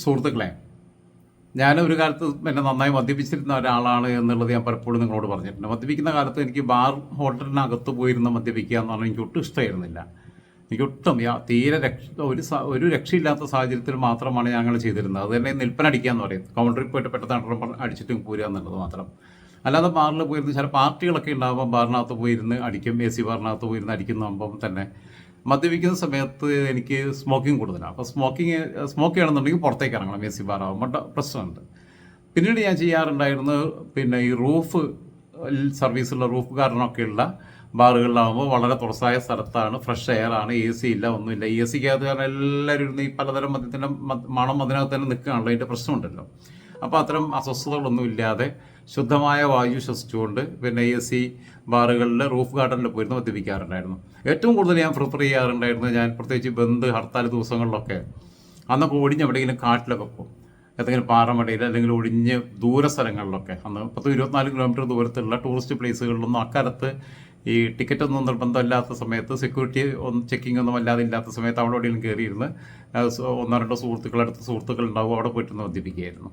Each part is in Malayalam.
സുഹൃത്തുക്കളെ ഞാൻ ഒരു കാലത്ത് എന്നെ നന്നായി മദ്യപിച്ചിരുന്ന ഒരാളാണ് എന്നുള്ളത് ഞാൻ പലപ്പോഴും നിങ്ങളോട് പറഞ്ഞിട്ടുണ്ട്. മദ്യപിക്കുന്ന കാലത്ത് എനിക്ക് ബാർ ഹോട്ടലിനകത്ത് പോയിരുന്ന മദ്യപിക്കുക എന്ന് പറഞ്ഞാൽ എനിക്ക് ഒട്ടും ഇഷ്ടമായിരുന്നില്ല. എനിക്ക് ഒട്ടും തീരെ രക്ഷ ഒരു ഒരു രക്ഷയില്ലാത്ത സാഹചര്യത്തിൽ മാത്രമാണ് ഞങ്ങൾ ചെയ്തിരുന്നത്. അത് തന്നെ നിൽപ്പനടിക്കുക എന്ന് പറയും കൗണ്ടറിൽ പോയിട്ട് പെട്ടെന്ന് അടിച്ചിട്ട് പോരുക എന്നുള്ളത് മാത്രം. അല്ലാതെ ബാറിൽ പോയിരുന്ന് ചില പാർട്ടികളൊക്കെ ഉണ്ടാകുമ്പോൾ ബാറിനകത്ത് പോയിരുന്ന് അടിക്കും എ സി ബാറിനകത്ത് പോയിരുന്ന് അടിക്കുന്നതാകുമ്പം തന്നെ. മദ്യപിക്കുന്ന സമയത്ത് എനിക്ക് സ്മോക്കിംഗ് കൂടുതലാണ് അപ്പോൾ സ്മോക്കിംഗ് സ്മോക്ക് ചെയ്യണമെന്നുണ്ടെങ്കിൽ പുറത്തേക്ക് ഇറങ്ങണം എ സി ബാറാകുമ്പോൾ പ്രശ്നമുണ്ട്. പിന്നീട് ഞാൻ ചെയ്യാറുണ്ടായിരുന്നു പിന്നെ ഈ റൂഫ് സർവീസുള്ള റൂഫ് കാരനൊക്കെയുള്ള ബാറുകളിലാകുമ്പോൾ വളരെ തുറസായ സ്ഥലത്താണ് ഫ്രഷ് എയർ ആണ് എ സി ഇല്ല ഒന്നുമില്ല. എ സിക്കകത്ത് കാരണം എല്ലാവരും ഇരുന്ന് ഈ പലതരം മദ്യത്തിന്റെ മണം അതിനകത്ത് തന്നെ നിൽക്കുകയാണല്ലോ അതിന്റെ പ്രശ്നമുണ്ടല്ലോ. അപ്പോൾ അത്തരം അസ്വസ്ഥതകളൊന്നും ഇല്ലാതെ ശുദ്ധമായ വായു ശ്വസിച്ചുകൊണ്ട് പിന്നെ എ സി ബാറുകളിൽ റൂഫ് ഗാർഡനിൽ പോയിരുന്നു മദ്യപിക്കാറുണ്ടായിരുന്നു ഏറ്റവും കൂടുതൽ ഞാൻ പ്രിഫർ ചെയ്യാറുണ്ടായിരുന്നത് ഞാൻ പ്രത്യേകിച്ച് ബന്ദ് ഹർത്താൽ ദിവസങ്ങളിലൊക്കെ അന്നൊക്കെ ഒഴിഞ്ഞ് എവിടെയെങ്കിലും കാട്ടിലൊക്കെ പോകും. ഏതെങ്കിലും പാറമടയിൽ അല്ലെങ്കിൽ ഒഴിഞ്ഞ് ദൂര സ്ഥലങ്ങളിലൊക്കെ. അന്ന് പത്ത് ഇരുപത്തിനാല് കിലോമീറ്റർ ദൂരത്തുള്ള ടൂറിസ്റ്റ് പ്ലേസുകളിലൊന്നും അക്കാലത്ത് ഈ ടിക്കറ്റ് ഒന്നും നിർബന്ധമില്ലാത്ത സമയത്ത് സെക്യൂരിറ്റി ഒന്നും ചെക്കിംഗ് ഒന്നും അല്ലാതെ ഇല്ലാത്ത സമയത്ത് അവിടെ എവിടെയെങ്കിലും കയറിയിരുന്ന് ഒന്നോ രണ്ടോ സുഹൃത്തുക്കൾ അടുത്ത സുഹൃത്തുക്കൾ ഉണ്ടാവും അവിടെ പോയിട്ടൊന്ന് മദ്യപിക്കുകയായിരുന്നു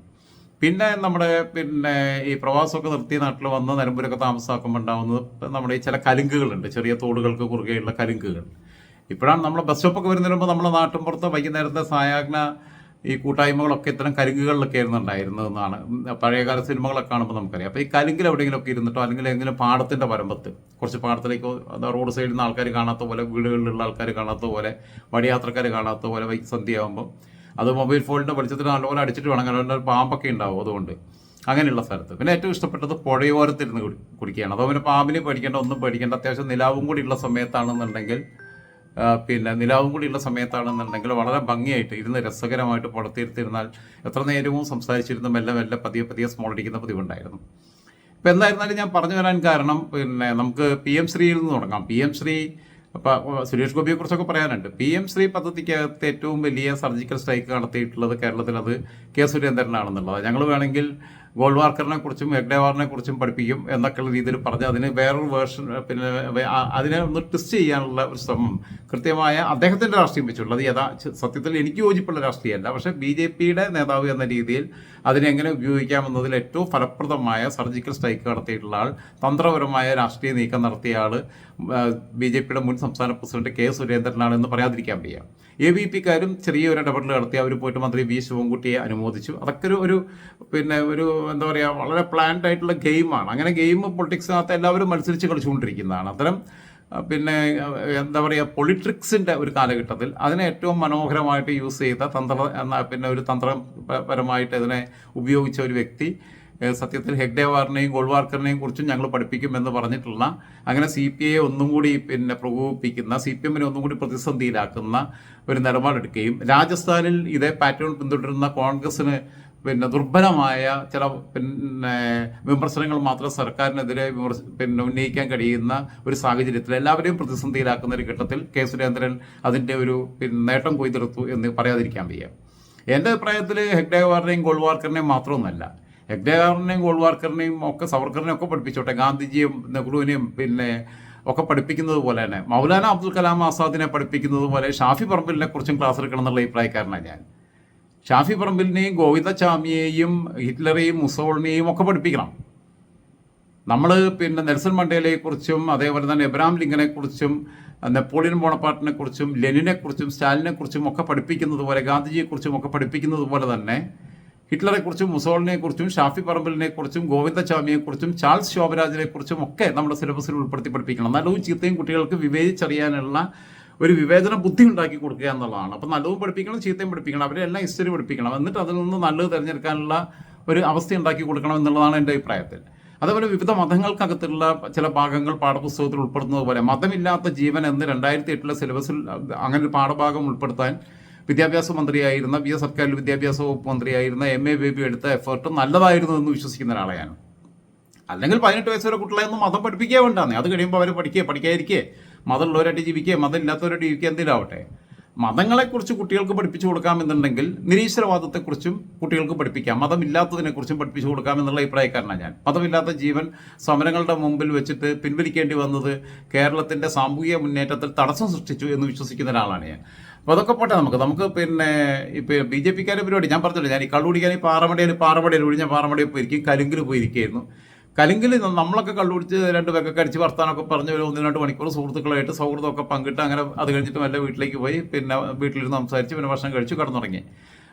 പിന്നെ നമ്മുടെ പിന്നെ ഈ പ്രവാസമൊക്കെ നിർത്തി നാട്ടിൽ വന്ന് നിലമ്പൂരൊക്കെ താമസമാക്കുമ്പോൾ ഉണ്ടാകുന്നത് നമ്മുടെ ഈ ചില കലുങ്കുകളുണ്ട്. ചെറിയ തോടുകൾക്ക് കുറുകെയുള്ള കലുങ്കുകൾ. ഇപ്പോഴാണ് നമ്മൾ ബസ് സ്റ്റോപ്പൊക്കെ വരുന്നതിന് മുമ്പ് നമ്മുടെ നാട്ടിൻപുറത്ത് വൈകുന്നേരത്തെ സായാജ്ഞ ഈ കൂട്ടായ്മകളൊക്കെ ഇത്തരം കലുങ്കുകളിലൊക്കെ ആയിരുന്നു ഉണ്ടായിരുന്നതെന്നാണ് പഴയകാല സിനിമകളൊക്കെ കാണുമ്പോൾ നമുക്കറിയാം. അപ്പോൾ ഈ കലുങ്കിൽ എവിടെയെങ്കിലുമൊക്കെ ഇരുന്നിട്ടോ അല്ലെങ്കിൽ എങ്കിലും പാടത്തിന്റെ പരമ്പത്ത് കുറച്ച് പാടത്തിലേക്ക് റോഡ് സൈഡിൽ നിന്ന് ആൾക്കാർ കാണാത്ത പോലെ വീടുകളിലുള്ള ആൾക്കാർ കാണാത്ത പോലെ വഴിയാത്രക്കാർ കാണാത്ത പോലെ സന്ധ്യയാകുമ്പോൾ അത് മൊബൈൽ ഫോണിന്റെ വെളിച്ചത്തിൽ നല്ലപോലെ അടിച്ചിട്ട് വേണം. കാരണം ഒരു പാമ്പൊക്കെ ഉണ്ടാവും അതുകൊണ്ട്. അങ്ങനെയുള്ള സ്ഥലത്ത്. പിന്നെ ഏറ്റവും ഇഷ്ടപ്പെട്ടത് പുഴയോരത്തിരുന്ന് കുടി കുടിക്കുകയാണ്. അതോ പിന്നെ പാമ്പിനെ പേടിക്കേണ്ട ഒന്നും പേടിക്കേണ്ട. അത്യാവശ്യം നിലാവും കൂടി ഉള്ള സമയത്താണെന്നുണ്ടെങ്കിൽ പിന്നെ നിലാവും കൂടി ഉള്ള സമയത്താണെന്നുണ്ടെങ്കിൽ വളരെ ഭംഗിയായിട്ട് ഇരുന്ന് രസകരമായിട്ട് പുറത്തിരുത്തിരുന്നാൽ എത്ര നേരവും സംസാരിച്ചിരുന്ന് മെല്ലെ മെല്ലെ പതിയെ പതിയെ സ്മോൾ അടിക്കുന്ന പതിവുണ്ടായിരുന്നു. ഇപ്പം എന്തായിരുന്നാലും ഞാൻ പറഞ്ഞു വരാൻ കാരണം പിന്നെ നമുക്ക് പി എം ശ്രീയിൽ നിന്ന് തുടങ്ങാം. പി എം ശ്രീ അപ്പോൾ സുരേഷ് ഗോപിയെ കുറിച്ചൊക്കെ പറയാനുണ്ട്. പി എം ശ്രീ പദ്ധതിക്കകത്ത് ഏറ്റവും വലിയ സർജിക്കൽ സ്ട്രൈക്ക് നടത്തിയിട്ടുള്ളത് കേരളത്തിൽ അത് കെ സുരേന്ദ്രനാണെന്നുള്ളത്. ഞങ്ങൾ വേണമെങ്കിൽ ഗോൾവാർക്കറിനെ കുറിച്ചും ഹെഗ്ഡേവാറിനെ കുറിച്ചും പഠിപ്പിക്കും എന്നൊക്കെയുള്ള രീതിയിൽ പറഞ്ഞ് അതിന് വേറൊരു വേർഷൻ പിന്നെ അതിനെ ഒന്ന് ട്വിസ്റ്റ് ചെയ്യാനുള്ള ഒരു ശ്രമം കൃത്യമായ അദ്ദേഹത്തിന്റെ രാഷ്ട്രീയം വെച്ചുള്ളത് യഥാ സത്യത്തിൽ എനിക്ക് യോജിപ്പുള്ള രാഷ്ട്രീയമല്ല. പക്ഷേ ബി ജെ പിയുടെ നേതാവ് എന്ന രീതിയിൽ അതിനെങ്ങനെ ഉപയോഗിക്കാമെന്നതിൽ ഏറ്റവും ഫലപ്രദമായ സർജിക്കൽ സ്ട്രൈക്ക് നടത്തിയിട്ടുള്ള ആൾ തന്ത്രപരമായ രാഷ്ട്രീയ നീക്കം നടത്തിയ ആൾ ബി ജെ പിയുടെ മുൻ സംസ്ഥാന പ്രസിഡന്റ് കെ സുരേന്ദ്രനാണ് എന്ന് പറയാതിരിക്കാൻ വയ്യ. എ ബി പിക്കാരും ചെറിയൊരു ഇടപെടൽ നടത്തി അവർ പോയിട്ട് മന്ത്രി വി ശിവൻകുട്ടിയെ അനുമോദിച്ചു. അതൊക്കെ ഒരു പിന്നെ ഒരു എന്താ പറയുക വളരെ പ്ലാൻഡ് ആയിട്ടുള്ള ഗെയിമാണ് അങ്ങനെ ഗെയിം പൊളിറ്റിക്സിനകത്ത് എല്ലാവരും മത്സരിച്ച് കളിച്ചുകൊണ്ടിരിക്കുന്നതാണ്. അത്തരം പിന്നെ എന്താ പറയുക പൊളിട്രിക്സിന്റെ ഒരു കാലഘട്ടത്തിൽ അതിനെ ഏറ്റവും മനോഹരമായിട്ട് യൂസ് ചെയ്ത തന്ത്ര എന്ന പിന്നെ ഒരു തന്ത്രപരമായിട്ട് ഇതിനെ ഉപയോഗിച്ച ഒരു വ്യക്തി സത്യത്തിൽ ഹെഗ്ഡേവാറിനെയും ഗോൾവാർക്കറിനെയും കുറിച്ചും ഞങ്ങൾ പഠിപ്പിക്കും എന്ന് പറഞ്ഞിട്ടുള്ള അങ്ങനെ സി പി ഐ ഒന്നും കൂടി പിന്നെ പ്രകോപിപ്പിക്കുന്ന സി പി എമ്മിനെ ഒന്നും കൂടി പ്രതിസന്ധിയിലാക്കുന്ന ഒരു നിലപാടെടുക്കുകയും രാജസ്ഥാനിൽ ഇതേ പാറ്റേൺ പിന്തുടരുന്ന കോൺഗ്രസിന് പിന്നെ ദുർബലമായ ചില പിന്നെ വിമർശനങ്ങൾ മാത്രം സർക്കാരിനെതിരെ വിമർശ പിന്നെ ഉന്നയിക്കാൻ കഴിയുന്ന ഒരു സാഹചര്യത്തിൽ എല്ലാവരെയും പ്രതിസന്ധിയിലാക്കുന്ന ഒരു ഘട്ടത്തിൽ കെ സുരേന്ദ്രൻ അതിന്റെ ഒരു പിന്നെ നേട്ടം കൊയ്തെടുത്തു എന്ന് പറയാതിരിക്കാൻ വയ്യ. എന്റെ അഭിപ്രായത്തിൽ ഹെഗ്ഡേവാറിനെയും ഗോൾവാർക്കറിനെയും മാത്രമൊന്നുമല്ല. ഹെഗ്ഡേവാറിനെയും ഗോൾവാർക്കറിനെയും ഒക്കെ സവർക്കറിനെയും ഒക്കെ പഠിപ്പിച്ചോട്ടെ ഗാന്ധിജിയും നെഹ്റുവിനെയും പിന്നെ ഒക്കെ പഠിപ്പിക്കുന്നത് പോലെ തന്നെ. മൗലാന അബ്ദുൽ കലാം ആസാദിനെ പഠിപ്പിക്കുന്നത് പോലെ ഷാഫി പറമ്പിലിനെ കുറിച്ചും ക്ലാസ് എടുക്കണം എന്നുള്ള അഭിപ്രായക്കാരനാണ് ഞാൻ. ഷാഫി പറമ്പിലിനെയും ഗോവിന്ദചാമിയെയും ഹിറ്റ്ലറെയും മുസോളിനെയും ഒക്കെ പഠിപ്പിക്കണം. നമ്മൾ പിന്നെ നെൽസൺ മണ്ടേലയെക്കുറിച്ചും അതേപോലെ തന്നെ എബ്രാം ലിങ്കനെക്കുറിച്ചും നെപ്പോളിയൻ ബോണപ്പാട്ടിനെ ലെനിനെക്കുറിച്ചും സ്റ്റാലിനെക്കുറിച്ചും കുറിച്ചും സ്റ്റാലിനെ കുറിച്ചും ഒക്കെ പഠിപ്പിക്കുന്നത് പോലെ ഗാന്ധിജിയെ കുറിച്ചും ഒക്കെ പഠിപ്പിക്കുന്നത് പോലെ തന്നെ ഹിറ്റ്ലറെ കുറിച്ചും മുസോളിനെ കുറിച്ചും ഷാഫി പറമ്പലിനെ കുറിച്ചും ഗോവിന്ദചാമിയെ കുറിച്ചും ചാൾസ് ശോഭരാജിനെ കുറിച്ചും ഒക്കെ നമ്മുടെ സിലബസിൽ ഉൾപ്പെടുത്തി പഠിപ്പിക്കണം. നല്ലതും ചീത്തയും കുട്ടികൾക്ക് വിവേചിച്ചറിയാനുള്ള ഒരു വിവേചന ബുദ്ധി ഉണ്ടാക്കി കൊടുക്കുക എന്നുള്ളതാണ്. അപ്പം നല്ലതും പഠിപ്പിക്കണം ചീത്തയും പഠിപ്പിക്കണം അവരെ എല്ലാം ഹിസ്റ്ററി പഠിപ്പിക്കണം. എന്നിട്ട് അതിൽ നിന്ന് നല്ലത് തിരഞ്ഞെടുക്കാനുള്ള ഒരു അവസ്ഥ ഉണ്ടാക്കി കൊടുക്കണം എന്നുള്ളതാണ് എന്റെ അഭിപ്രായത്തിൽ. അതേപോലെ വിവിധ മതങ്ങൾക്കകത്തുള്ള ചില ഭാഗങ്ങൾ പാഠപുസ്തകത്തിൽ ഉൾപ്പെടുത്തുന്നത് പോലെ മതമില്ലാത്ത ജീവൻ എന്ന് രണ്ടായിരത്തി എട്ടിലെ സിലബസിൽ അങ്ങനെ ഒരു പാഠഭാഗം ഉൾപ്പെടുത്താൻ വിദ്യാഭ്യാസ മന്ത്രിയായിരുന്ന വി എസ് സർക്കാരിൽ വിദ്യാഭ്യാസ വകുപ്പ് മന്ത്രിയായിരുന്ന എം എ ബേബി എടുത്ത എഫേർട്ട് നല്ലതായിരുന്നു എന്ന് വിശ്വസിക്കുന്ന ഒരാളെയാണ് അല്ലെങ്കിൽ പതിനെട്ട് വയസ്സ് വരെ കുട്ടികളെ ഒന്നും മതം പഠിപ്പിക്കുക വേണ്ടാന്നേ അത് കഴിയുമ്പോൾ അവർ പഠിക്കുക പഠിക്കാതിരിക്കുക മതമുള്ളവരായിട്ട് ജീവിക്കുക മതം ഇല്ലാത്തവരായിട്ട് ജീവിക്കുക എന്തിലാവട്ടെ? മതങ്ങളെക്കുറിച്ച് കുട്ടികൾക്ക് പഠിപ്പിച്ചു കൊടുക്കാമെന്നുണ്ടെങ്കിൽ നിരീശ്വരവാദത്തെക്കുറിച്ചും കുട്ടികൾക്ക് പഠിപ്പിക്കാം. മതമില്ലാത്തതിനെക്കുറിച്ചും പഠിപ്പിച്ചു കൊടുക്കാമെന്നുള്ള അഭിപ്രായക്കാരനാണ് ഞാൻ. മതമില്ലാത്ത ജീവൻ സമരങ്ങളുടെ മുമ്പിൽ വെച്ചിട്ട് പിൻവലിക്കേണ്ടി വന്നത് കേരളത്തിന്റെ സാമൂഹിക മുന്നേറ്റത്തിൽ തടസ്സം സൃഷ്ടിച്ചു എന്ന് വിശ്വസിക്കുന്ന ഒരാളാണ് ഞാൻ. അപ്പോൾ അതൊക്കെ പോട്ടെ നമുക്ക്. നമുക്ക് പിന്നെ ഇപ്പോൾ ബി ജെ പിക്കാരുടെ പരിപാടി. ഞാൻ പറഞ്ഞില്ല ഞാൻ ഈ കള്ളുപിടിക്കാൻ ഈ പാറമടയിൽ പാറമടയിൽ ഒഴിഞ്ഞ പാറമടയിൽ പോയിരിക്കും കലുങ്കിൽ പോയിരിക്കുകയായിരുന്നു. കലുങ്കിൽ നമ്മളൊക്കെ കള്ളുപിടിച്ച് രണ്ട് പേക്കൊക്കെ അടിച്ച് വർത്താനൊക്കെ പറഞ്ഞ് ഒരു ഒന്ന് രണ്ട് മണിക്കൂർ സുഹൃത്തുക്കളായിട്ട് സൗഹൃദമൊക്കെ പങ്കിട്ട് അങ്ങനെ അത് കഴിഞ്ഞിട്ട് വല്ല വീട്ടിലേക്ക് പോയി. പിന്നെ വീട്ടിലിരുന്ന് സംസാരിച്ച് പിന്നെ ഭക്ഷണം കഴിച്ച് കിടന്നുറങ്ങി.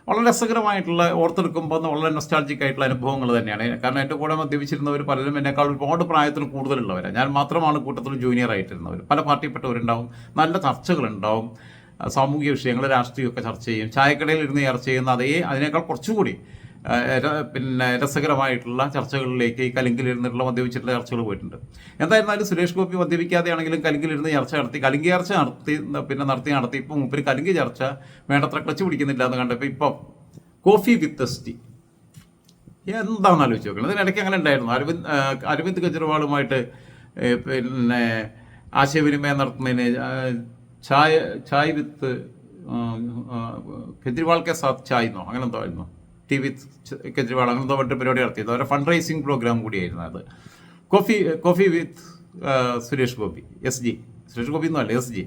വളരെ രസകരമായിട്ടുള്ള ഓർത്തെടുക്കുമ്പോൾ വളരെ നൊസ്റ്റാൾജിക് ആയിട്ടുള്ള അനുഭവങ്ങൾ തന്നെയാണ്. കാരണം എന്റെ കൂടെ മദ്യപിച്ചിരുന്നവർ പലരും എന്നെക്കാൾ ഒരുപാട് പ്രായത്തിൽ കൂടുതലുള്ളവരാണ് ഞാൻ മാത്രമാണ് കൂട്ടത്തിൽ ജൂനിയർ ആയിട്ടിരുന്നവർ പല പാർട്ടിപ്പെട്ടവരുണ്ടാവും. നല്ല ചർച്ചകളുണ്ടാവും. സാമൂഹിക വിഷയങ്ങൾ രാഷ്ട്രീയമൊക്കെ ചർച്ച ചെയ്യും. ചായക്കടയിൽ ഇരുന്ന് ചർച്ച ചെയ്യുന്ന അതേ അതിനേക്കാൾ കുറച്ചുകൂടി പിന്നെ രസകരമായിട്ടുള്ള ചർച്ചകളിലേക്ക് ഈ കലിങ്കിലിരുന്നിട്ടുള്ള മദ്യപിച്ചിട്ടുള്ള ചർച്ചകൾ പോയിട്ടുണ്ട്. എന്തായിരുന്നാലും സുരേഷ് ഗോപി മദ്യപിക്കാതെയാണെങ്കിലും കലിങ്കിലിരുന്ന് ചർച്ച നടത്തി കലിങ്കി ചർച്ച നടത്തി പിന്നെ നടത്തി നടത്തി ഇപ്പം മുപ്പിന് കലിങ്കി ചർച്ച വേണ്ടത്ര ക്ലച്ച് പിടിക്കുന്നില്ല എന്ന് കണ്ടപ്പോൾ ഇപ്പം കോഫി വിത്ത് എസ്റ്റി. എന്താണെന്ന് ആലോചിച്ച് നോക്കണം. ഇതിനിടയ്ക്ക് അങ്ങനെ ഉണ്ടായിരുന്നു. അരവിന്ദ് അരവിന്ദ് കെജ്രിവാളുമായിട്ട് പിന്നെ ആശയവിനിമയം നടത്തുന്നതിന് ചായ ചായ വിത്ത് കെജ്രിവാൾ കെ സാത്ത് അങ്ങനെ ആയിരുന്നു. ടി വി കെജ്രിവാൾ അങ്ങനത്തെ മറ്റു പരിപാടി നടത്തിയത് അവരുടെ ഫണ്ട് റൈസിംഗ് പ്രോഗ്രാം കൂടിയായിരുന്നു അത്. Coffee coffee with Suresh Gopi S G. Suresh Gopi എന്നല്ല എസ് ജി.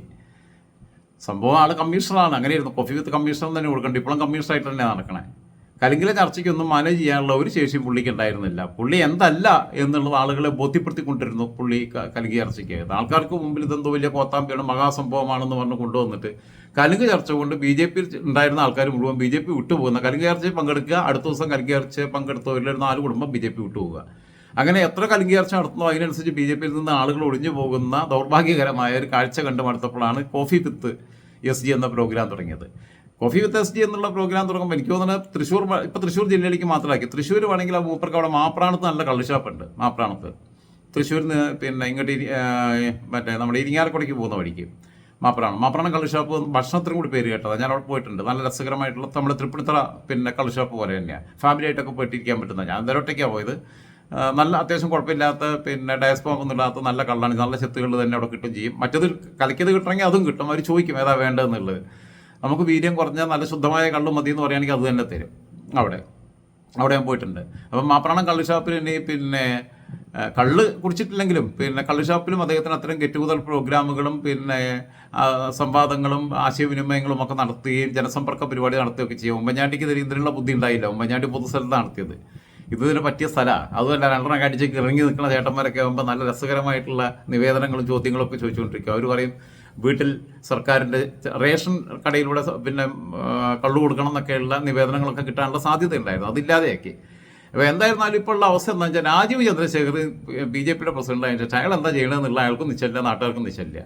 സംഭവം ആൾ കമ്മീഷണറാണ്. അങ്ങനെയായിരുന്നു. കോഫി വിത്ത് കമ്മീഷണർ തന്നെ കൊടുക്കണ്ട. ഇപ്പോഴും കമ്മീഷണറായിട്ട് തന്നെ നടക്കണേ. കലിങ്കിലെ ചർച്ചയ്ക്കൊന്നും മാനേജ് ചെയ്യാനുള്ള ഒരു ശേഷിയും പുള്ളിക്ക് ഉണ്ടായിരുന്നില്ല. പുള്ളി എന്തല്ല എന്നുള്ളത് ആളുകളെ ബോധ്യപ്പെടുത്തിക്കൊണ്ടിരുന്നു പുള്ളി കലിംഗ ചർച്ചയ്ക്ക്. ആൾക്കാർക്ക് മുമ്പിൽ ഇതെന്തോ വലിയ കോത്താമ്പിയാണ് മഹാസംഭവമാണെന്ന് പറഞ്ഞ് കൊണ്ടുവന്നിട്ട് കലിംഗ ചർച്ച കൊണ്ട് ബി ജെ പി ഉണ്ടായിരുന്ന ആൾക്കാർ മുഴുവൻ ബി ജെ പി വിട്ടുപോകുന്ന കലിംഗ ചർച്ചയിൽ പങ്കെടുക്കുക അടുത്ത ദിവസം കലിംഗ ചർച്ചയിൽ പങ്കെടുത്തവരിൽ നാല് കുടുംബം ബി ജെ പി വിട്ടുപോകുക അങ്ങനെ എത്ര കലിംഗ ചർച്ച നടത്തുന്നോ അതിനനുസരിച്ച് ബി ജെ പിയിൽ നിന്ന് ആളുകൾ ഒഴിഞ്ഞു പോകുന്ന ദൗർഭാഗ്യകരമായ ഒരു കാഴ്ച കണ്ടു കോഫി വിത്ത് എസ് ജി എന്ന പ്രോഗ്രാം തുടങ്ങിയത്. കോഫി വിത്ത് എസ് ഡി എന്നുള്ള പ്രോഗ്രാം തുടങ്ങുമ്പോൾ എനിക്ക് തോന്നുന്നത് തൃശ്ശൂർ ഇപ്പൊ തൃശ്ശൂർ ജില്ലയിലേക്ക് മാത്രമാക്കി. തൃശ്ശൂർ വേണമെങ്കിൽ ആ മൂപ്പർക്ക് അവിടെ മാപ്രാണത്ത് നല്ല കള്ളുഷാപ്പുണ്ട് മാപ്രാണത്ത്. തൃശ്ശൂരിൽ നിന്ന് പിന്നെ ഇങ്ങോട്ട് മറ്റേ നമ്മുടെ ഇരിങ്ങാലക്കുടയ്ക്ക് പോകുന്ന വഴിക്ക് മാപ്രാണം. മാപ്രാണം കള്ളുഷാപ്പ് ഭക്ഷണത്തിനും കൂടി പേര് കേട്ടതാണ് ഞാൻ അവിടെ പോയിട്ടുണ്ട്. നല്ല രസകരമായിട്ടുള്ള നമ്മുടെ തൃപ്പൂണിത്തറ പിന്നെ കള്ളുഷാപ്പ് പോലെ തന്നെയാണ് ഫാമിലി ആയിട്ടൊക്കെ പോയിട്ടിരിക്കാൻ പറ്റുന്ന ഞാൻ അന്നേരൊട്ടേക്കാണ് പോയത്. നല്ല അത്യാവശ്യം കുഴപ്പമില്ലാത്ത പിന്നെ ഡയസ്പോം ഒന്നുമില്ലാത്ത നല്ല കള്ളാണ്. നല്ല ചെത്തുകൾ തന്നെ അവിടെ കിട്ടും ചെയ്യും. മറ്റത് കലക്കിയത് കിട്ടണമെങ്കിൽ അതും കിട്ടും. അവർ ചോദിക്കും ഏതാ വേണ്ടതെന്നുള്ളത്. നമുക്ക് വീര്യം കുറഞ്ഞ നല്ല ശുദ്ധമായ കള്ളു മതി എന്ന് പറയുകയാണെങ്കിൽ അത് തന്നെ തരും. അവിടെ. അവിടെ ഞാൻ പോയിട്ടുണ്ട്. അപ്പം മാപ്രാണം കള്ളു ഷാപ്പിൽ ഇനി പിന്നെ കള്ള് കുടിച്ചിട്ടില്ലെങ്കിലും പിന്നെ കള്ള് ഷാപ്പിലും അദ്ദേഹത്തിന് അത്തരം ഗെറ്റുകുതൽ പ്രോഗ്രാമുകളും പിന്നെ സംവാദങ്ങളും ആശയവിനിമയങ്ങളും ഒക്കെ നടത്തുകയും ജനസമ്പർക്ക പരിപാടി നടത്തുകയൊക്കെ ചെയ്യും. ഉമ്മൻചാണ്ടിക്ക് ഇതിന് ഇതിനുള്ള ബുദ്ധി ഉണ്ടായില്ല. ഉമ്മൻചാണ്ടി പൊതുസ്ഥലത്ത് നടത്തിയത്. ഇത് ഇതിന് പറ്റിയ സ്ഥലമാണ് അതുമല്ല രണ്ടെണ്ണം കടിച്ചേക്ക് ഇറങ്ങി നിൽക്കുന്ന ചേട്ടന്മാരൊക്കെ ആകുമ്പോൾ നല്ല രസകരമായിട്ടുള്ള നിവേദനങ്ങളും ചോദ്യങ്ങളും ഒക്കെ ചോദിച്ചുകൊണ്ടിരിക്കും. അവർ പറയും വീട്ടിൽ സർക്കാരിന്റെ റേഷൻ കടയിലൂടെ പിന്നെ കള്ളു കൊടുക്കണം എന്നൊക്കെയുള്ള നിവേദനങ്ങളൊക്കെ കിട്ടാനുള്ള സാധ്യത ഉണ്ടായിരുന്നു അതില്ലാതെയാക്കി. അപ്പോൾ എന്തായിരുന്നാലും ഇപ്പോൾ ഉള്ള അവസ്ഥ എന്താ വെച്ചാൽ രാജീവ് ചന്ദ്രശേഖർ ബി ജെ പിയുടെ പ്രസിഡന്റ് ആയിട്ട് അയാൾ എന്താ ചെയ്യണമെന്നുള്ള അയാൾക്കും നിശ്ചല്ല നാട്ടുകാർക്കും നിശ്ചല്ല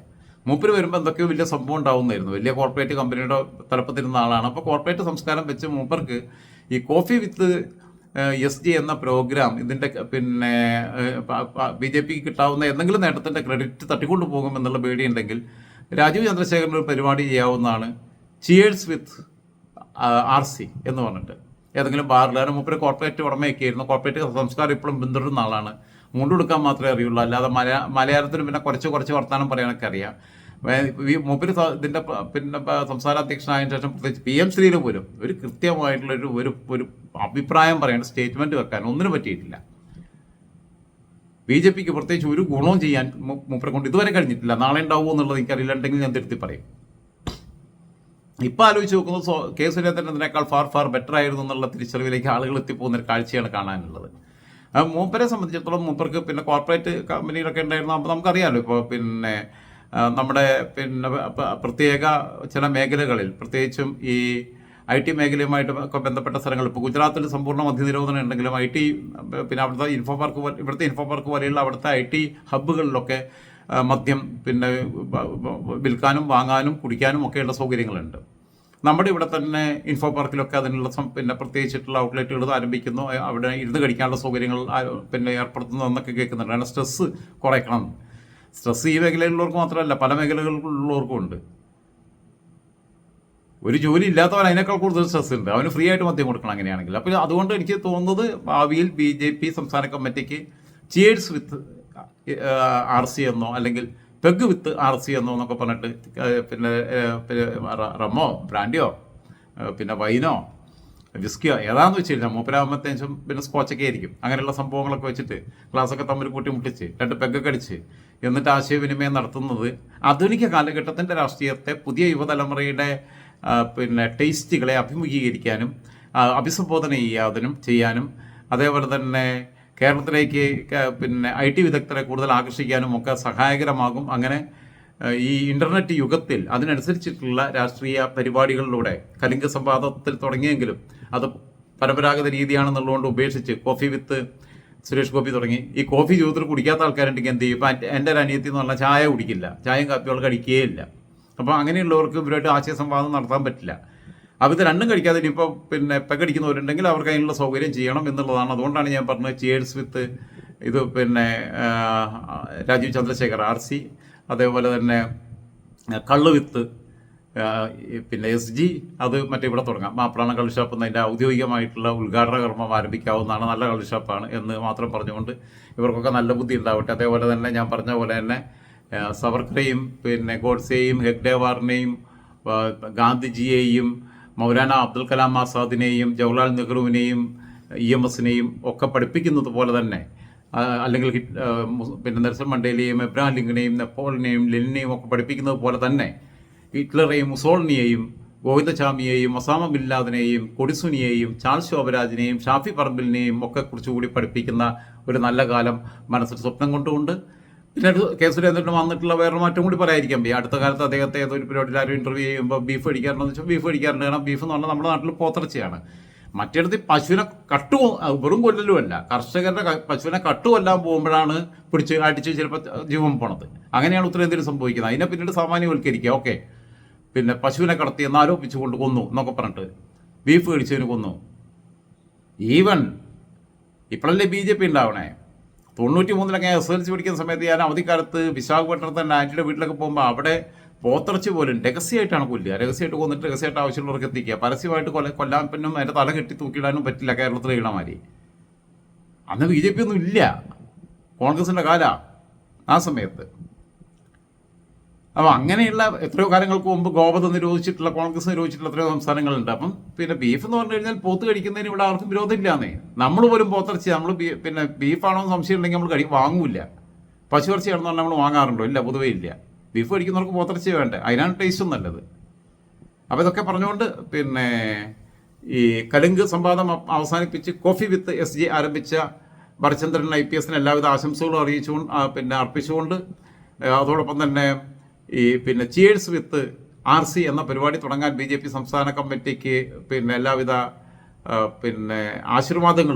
മൂപ്പര് വരുമ്പോൾ എന്തൊക്കെയോ വലിയ സംഭവം ഉണ്ടാവുന്നതായിരുന്നു. വലിയ കോർപ്പറേറ്റ് കമ്പനിയുടെ തലപ്പത്തിരുന്ന ആളാണ്. അപ്പോൾ കോർപ്പറേറ്റ് സംസ്കാരം വെച്ച് മൂപ്പർക്ക് ഈ കോഫി വിത്ത് എസ് ജി എന്ന പ്രോഗ്രാം ഇതിന്റെ പിന്നെ ബി ജെ പിക്ക് കിട്ടാവുന്ന എന്തെങ്കിലും നേട്ടത്തിന്റെ ക്രെഡിറ്റ് തട്ടിക്കൊണ്ടു പോകുമെന്നുള്ള പേടിയുണ്ടെങ്കിൽ രാജീവ് ചന്ദ്രശേഖരന്റെ ഒരു പരിപാടി ചെയ്യാവുന്നതാണ്. ചിയേഴ്സ് വിത്ത് ആർ സി എന്ന് പറഞ്ഞിട്ട്. ഏതെങ്കിലും ബാറിൽ കാരണം കോർപ്പറേറ്റ് ഉടമയൊക്കെ ആയിരുന്നു. കോർപ്പറേറ്റ് സംസ്കാരം ഇപ്പോഴും പിന്തുടരുന്ന ആളാണ്. മുണ്ടെടുക്കാൻ മാത്രമേ അറിയുള്ളൂ. അല്ലാതെ മലയാ മലയാളത്തിന് പിന്നെ കുറച്ച് കുറച്ച് വർത്തമാനം പറയാനൊക്കെ അറിയാം. ഈ മൂപ്പര് ഇതിന്റെ പിന്നെ സംസ്ഥാന അധ്യക്ഷനായതിനു ശേഷം പ്രത്യേകിച്ച് പി എം ശ്രീയിൽ പോലും ഒരു കൃത്യമായിട്ടുള്ളൊരു ഒരു ഒരു അഭിപ്രായം പറയാൻ സ്റ്റേറ്റ്മെന്റ് വെക്കാൻ ഒന്നിനും പറ്റിയിട്ടില്ല. ബി ജെ പിക്ക് പ്രത്യേകിച്ച് ഒരു ഗുണവും ചെയ്യാൻ മൂപ്പരെ കൊണ്ട് ഇതുവരെ കഴിഞ്ഞിട്ടില്ല. നാളെ ഉണ്ടാവുമോ എന്നുള്ളത് എനിക്കറിയില്ല. ഉണ്ടെങ്കിൽ ഞാൻ തിരുത്തി പറയും. ഇപ്പൊ ആലോചിച്ച് നോക്കുന്നത് കെ സുരേന്ദ്രൻ ഇതിനേക്കാൾ ഫാർ ഫാർ ബെറ്റർ ആയിരുന്നു എന്നുള്ള തിരിച്ചറിവിലേക്ക് ആളുകൾ എത്തിപ്പോകുന്ന ഒരു കാഴ്ചയാണ് കാണാനുള്ളത്. മൂപ്പരെ സംബന്ധിച്ചിടത്തോളം മൂപ്പർക്ക് പിന്നെ കോർപ്പറേറ്റ് കമ്പനിയിലൊക്കെ ഉണ്ടായിരുന്നു അപ്പോൾ നമുക്കറിയാമല്ലോ ഇപ്പോൾ പിന്നെ നമ്മുടെ പിന്നെ പ്രത്യേക ചില മേഖലകളിൽ പ്രത്യേകിച്ചും ഈ ഐ ടി മേഖലയുമായിട്ട് ഒക്കെ ബന്ധപ്പെട്ട സ്ഥലങ്ങൾ. ഇപ്പോൾ ഗുജറാത്തിൽ സമ്പൂർണ മദ്യനിരോധനം ഉണ്ടെങ്കിലും ഐ ടി പിന്നെ അവിടുത്തെ ഇൻഫോ പാർക്ക് ഇവിടുത്തെ ഇൻഫോ പാർക്ക് പോലെയുള്ള അവിടുത്തെ ഐ ടി ഹബ്ബുകളിലൊക്കെ മദ്യം പിന്നെ വിൽക്കാനും വാങ്ങാനും കുടിക്കാനും ഒക്കെയുള്ള സൗകര്യങ്ങളുണ്ട്. നമ്മുടെ ഇവിടെ തന്നെ ഇൻഫോ പാർക്കിലൊക്കെ അതിനുള്ള പിന്നെ പ്രത്യേകിച്ചിട്ടുള്ള ഔട്ട്ലെറ്റുകൾ ആരംഭിക്കുന്നു. അവിടെ ഇരുന്ന് കഴിക്കാനുള്ള സൗകര്യങ്ങൾ പിന്നെ ഏർപ്പെടുത്തുന്നു എന്നൊക്കെ കേൾക്കുന്നുണ്ട്. കാരണം സ്ട്രെസ്സ് കുറയ്ക്കണം. സ്ട്രെസ് ഈ മേഖലയിലുള്ളവർക്ക് മാത്രമല്ല പല മേഖലകളിലുള്ളവർക്കും ഉണ്ട്. ഒരു ജോലി ഇല്ലാത്തവൻ അതിനേക്കാൾ കൂടുതൽ സ്ട്രെസ് ഉണ്ട്. അവന് ഫ്രീ ആയിട്ട് മദ്യം കൊടുക്കണം അങ്ങനെയാണെങ്കിൽ. അപ്പോൾ അതുകൊണ്ട് എനിക്ക് തോന്നുന്നത് ഭാവിയിൽ ബി ജെ പി സംസ്ഥാന കമ്മിറ്റിക്ക് ചിയേഴ്സ് വിത്ത് ആർ സി എന്നോ അല്ലെങ്കിൽ പെഗ് വിത്ത് ആർ സി എന്നോ എന്നൊക്കെ പറഞ്ഞിട്ട് പിന്നെ റമ്മോ ബ്രാൻഡിയോ പിന്നെ വൈനോ വിസ്കിയോ ഏതാണെന്ന് വെച്ച് കഴിഞ്ഞാൽ മൂപ്പരാകുമ്പോഴത്തേക്കും പിന്നെ സ്കോച്ചൊക്കെ ആയിരിക്കും. അങ്ങനെയുള്ള സംഭവങ്ങളൊക്കെ വെച്ചിട്ട് ക്ലാസ്സൊക്കെ തമ്മിൽ കൂട്ടി മുട്ടിച്ച് രണ്ട് പെഗ്ഗൊക്കെ അടിച്ച് എന്നിട്ട് ആശയവിനിമയം നടത്തുന്നത് ആധുനിക കാലഘട്ടത്തിന്റെ രാഷ്ട്രീയത്തെ പുതിയ യുവതലമുറയുടെ പിന്നെ ടേസ്റ്റുകളെ അഭിമുഖീകരിക്കാനും അഭിസംബോധന ചെയ്യാതിനും ചെയ്യാനും അതേപോലെ തന്നെ കേരളത്തിലേക്ക് പിന്നെ ഐ ടി വിദഗ്ധരെ കൂടുതൽ ആകർഷിക്കാനും ഒക്കെ സഹായകരമാകും. അങ്ങനെ ഈ ഇന്റർനെറ്റ് യുഗത്തിൽ അതിനനുസരിച്ചിട്ടുള്ള രാഷ്ട്രീയ പരിപാടികളിലൂടെ കലിംഗ സംവാദത്തിൽ തുടങ്ങിയെങ്കിലും അത് പരമ്പരാഗത രീതിയാണെന്നുള്ളതുകൊണ്ട് ഉപേക്ഷിച്ച് കോഫി വിത്ത് സുരേഷ് ഗോപി തുടങ്ങി. ഈ കോഫി ജീവിതത്തിൽ കുടിക്കാത്ത ആൾക്കാരുണ്ടെങ്കിൽ എന്ത് ചെയ്യും? ഇപ്പം എന്റെ ഒരു അനിയത്തി എന്ന് പറഞ്ഞാൽ ചായ കുടിക്കില്ല. ചായയും കാപ്പികളും കഴിക്കുകയില്ല അപ്പോൾ അങ്ങനെയുള്ളവർക്ക് ഇവരുമായിട്ട് ആശയ സംവാദം നടത്താൻ പറ്റില്ല. അപ്പോൾ ഇത് രണ്ടും കഴിക്കാതെ ഇനിയിപ്പോൾ പിന്നെ പെക്കടിക്കുന്നവരുണ്ടെങ്കിൽ അവർക്ക് അതിനുള്ള സൗകര്യം ചെയ്യണം എന്നുള്ളതാണ്. അതുകൊണ്ടാണ് ഞാൻ പറഞ്ഞത് ചേഴ്സ് വിത്ത് ഇത് പിന്നെ രാജീവ് ചന്ദ്രശേഖർ ആർ സി അതേപോലെ തന്നെ കള്ള് വിത്ത് പിന്നെ എസ് ജി അത് മറ്റേ ഇവിടെ തുടങ്ങാം. മാപ്രാണ കള്ള് ഷാപ്പ് എന്നതിന്റെ ഔദ്യോഗികമായിട്ടുള്ള ഉദ്ഘാടന കർമ്മം ആരംഭിക്കാവുന്നതാണ്. നല്ല കള്ള് ഷാപ്പാണ് എന്ന് മാത്രം പറഞ്ഞുകൊണ്ട് ഇവർക്കൊക്കെ നല്ല ബുദ്ധി ഉണ്ടാവട്ടെ. അതേപോലെ തന്നെ ഞാൻ പറഞ്ഞ പോലെ തന്നെ സവർക്കറെയും പിന്നെ ഗോഡ്സെയും ഹെഗ്ഡേവാറിനെയും ഗാന്ധിജിയെയും മൗലാന അബ്ദുൽ കലാം ആസാദിനെയും ജവഹർലാൽ നെഹ്റുവിനെയും ഇ എം എസിനെയും ഒക്കെ പഠിപ്പിക്കുന്നത് പോലെ തന്നെ അല്ലെങ്കിൽ പിന്നെ നെൽസൺ മണ്ടേലയെയും എബ്രഹാം ലിങ്കിനെയും നെപ്പോളിനെയും ലെനിനെയും ഒക്കെ പഠിപ്പിക്കുന്നത് പോലെ തന്നെ ഹിറ്റ്ലറെയും മുസോളിനിയെയും ഗോവിന്ദചാമിയെയും ഒസാമ ബില്ലാദിനെയും ലാദനെയും കൊടിസുനിയെയും ചാൾസ് ശോഭരാജിനെയും ഷാഫി പറമ്പിലിനെയും ഒക്കെ കുറിച്ചുകൂടി പഠിപ്പിക്കുന്ന ഒരു നല്ല കാലം മനസ്സിൽ സ്വപ്നം കൊണ്ടുകൊണ്ട് പിന്നെ കെ സുരേന്ദ്രന് വന്നിട്ടുള്ള വേറൊരു മാറ്റം കൂടി പറയായിരിക്കാം. ഈ അടുത്ത കാലത്ത് അദ്ദേഹത്തെ ഏതൊരു പരിപാടിയിൽ ആരും ഇന്റർവ്യൂ ചെയ്യുമ്പോൾ ബീഫ് അടിക്കാറുണ്ടെന്ന് വെച്ചാൽ ബീഫ് അടിക്കാറുണ്ട്. കാരണം ബീഫ് എന്ന് പറഞ്ഞാൽ നമ്മുടെ നാട്ടിൽ പോത്തിറച്ചിയാണ്. മറ്റിടത്ത് പശുവിനെ കട്ടു വെറും കൊല്ലലുമല്ല കർഷകരുടെ പശുവിനെ കട്ടു കൊല്ലാൻ പോകുമ്പോഴാണ് പിടിച്ച് അടിച്ച് ചിലപ്പോൾ ജീവൻ പോണത്. അങ്ങനെയാണ് ഉത്തരേന്ത്യയിൽ സംഭവിക്കുന്നത്. അതിനെ പിന്നീട് സാമാന്യവൽക്കരിക്കുക. ഓക്കെ. പിന്നെ പശുവിനെ കടത്തി എന്ന് ആരോപിച്ചുകൊണ്ട് കൊന്നു എന്നൊക്കെ പറഞ്ഞിട്ട് ബീഫ് കഴിച്ചതിന് കൊന്നു. ഈവൻ ഇപ്പോഴല്ലേ ബി ജെ പി ഉണ്ടാവണേ? തൊണ്ണൂറ്റി മൂന്നിലൊക്കെ എസ് എൽ സി പഠിക്കുന്ന സമയത്ത് ഞാൻ അവധിക്കാലത്ത് വിശാഖപട്ടണത്ത് തന്നെ ആന്റിയുടെ വീട്ടിലൊക്കെ പോകുമ്പോൾ അവിടെ പോത്തിറച്ചി പോലും രഹസ്യമായിട്ടാണ് കൊല്ലുക. രഹസ്യമായിട്ട് കൊന്നിട്ട് രഹസ്യമായിട്ട് ആവശ്യമുള്ളവർക്ക് എത്തിക്കുക. പരസ്യമായിട്ട് കൊല കൊല്ലാൻ പിന്നും അതിന്റെ തല കെട്ടി തൂക്കിയിടാനും പറ്റില്ല കേരളത്തിലെ ഇളമാരി അന്ന് ബി ജെ പി ഒന്നും ഇല്ല. കോൺഗ്രസിന്റെ കാല ആ സമയത്ത്. അപ്പോൾ അങ്ങനെയുള്ള എത്രയോ കാലങ്ങൾക്ക് മുമ്പ് ഗോപത നിരോധിച്ചിട്ടുള്ള കോൺഗ്രസ് നിരോധിച്ചിട്ടുള്ള എത്രയോ സംസ്ഥാനങ്ങളുണ്ട്. അപ്പം പിന്നെ ബീഫ് എന്ന് പറഞ്ഞു കഴിഞ്ഞാൽ പോത്ത് കഴിക്കുന്നതിന് ഇവിടെ ആർക്കും വിരോധമില്ലാന്നേ. നമ്മൾ പോലും പോത്തിറച്ചി നമ്മൾ പിന്നെ ബീഫാണോ എന്ന് സംശയം ഉണ്ടെങ്കിൽ നമ്മൾ കഴി വാങ്ങൂല പശുവിറച്ചിയാണെന്ന് പറഞ്ഞാൽ നമ്മൾ വാങ്ങാറുണ്ടോ? ഇല്ല പൊതുവേ ഇല്ല. ബീഫ് കഴിക്കുന്നവർക്ക് പോത്തിറച്ചി വേണ്ടേ? അതിനാണ് ടേസ്റ്റും നല്ലത്. അപ്പോൾ ഇതൊക്കെ പറഞ്ഞുകൊണ്ട് പിന്നെ ഈ കലുങ്ക് സംവാദം അവസാനിപ്പിച്ച് കോഫി വിത്ത് എസ് ജി ആരംഭിച്ച ഭരചന്ദ്രൻ ഐ പി എസിന് എല്ലാവിധ ആശംസകളും അറിയിച്ചുകൊണ്ട് പിന്നെ അർപ്പിച്ചുകൊണ്ട് അതോടൊപ്പം തന്നെ ഈ പിന്നെ ചിയേഴ്സ് വിത്ത് ആർ സി എന്ന പരിപാടി തുടങ്ങാൻ ബി ജെ പി സംസ്ഥാന കമ്മിറ്റിക്ക് പിന്നെ എല്ലാവിധ പിന്നെ ആശീർവാദങ്ങളും